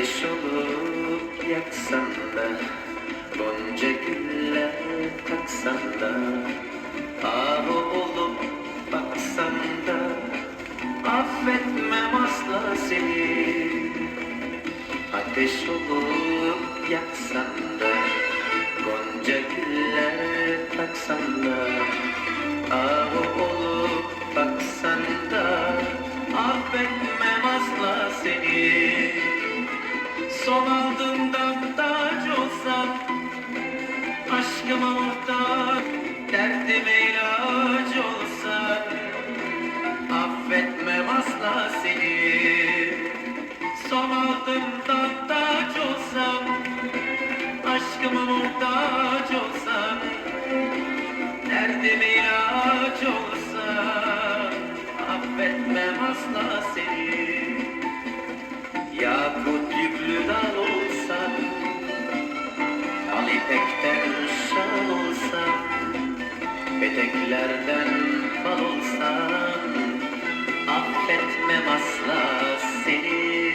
Ateş olup yaksan da Gonca güller taksan da Ahu olup baksan da Affetmem asla seni. Ateş olup yaksan da Gonca güller taksan da Aşkıma muhtaç Derdime ilaç olsan Affetmem asla seni. Son aldığımdan taç olsam Aşkıma muhtaç olsam Derdime ilaç olsan Affetmem asla seni Peteklerden fal olsan Affetmem asla seni.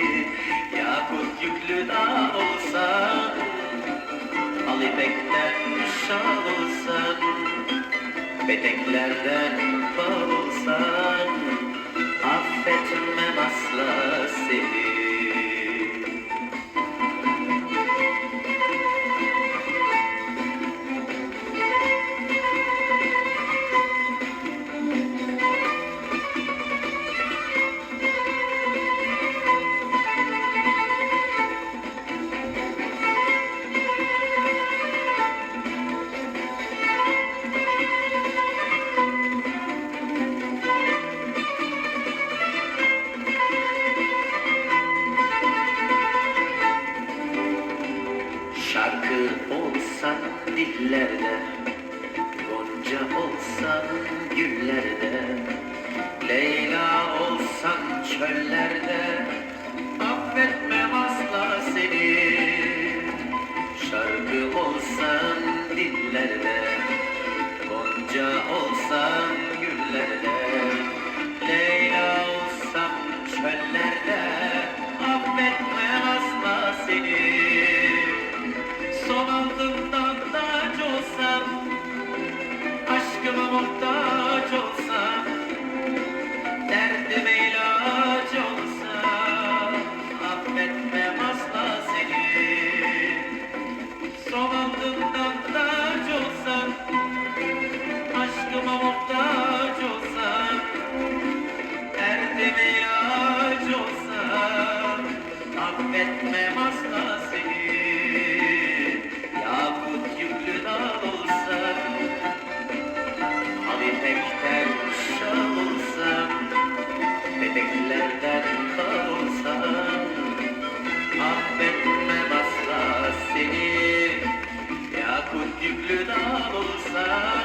Yakut yüklü dal olsan Al ipekten şal olsan Peteklerden fal olsan Affetmem asla seni Olsan dillerde Gonca olsan güllerde Leyla olsan çöllerde Affetmem asla seni. Şarkı olsan dillerde Gonca olsan affetmem asla seni Yakut yüklü dal olsa Halifekten şal olsa Bebeklerden dal olsa Affetmem asla seni Yakut yüklü dal olsa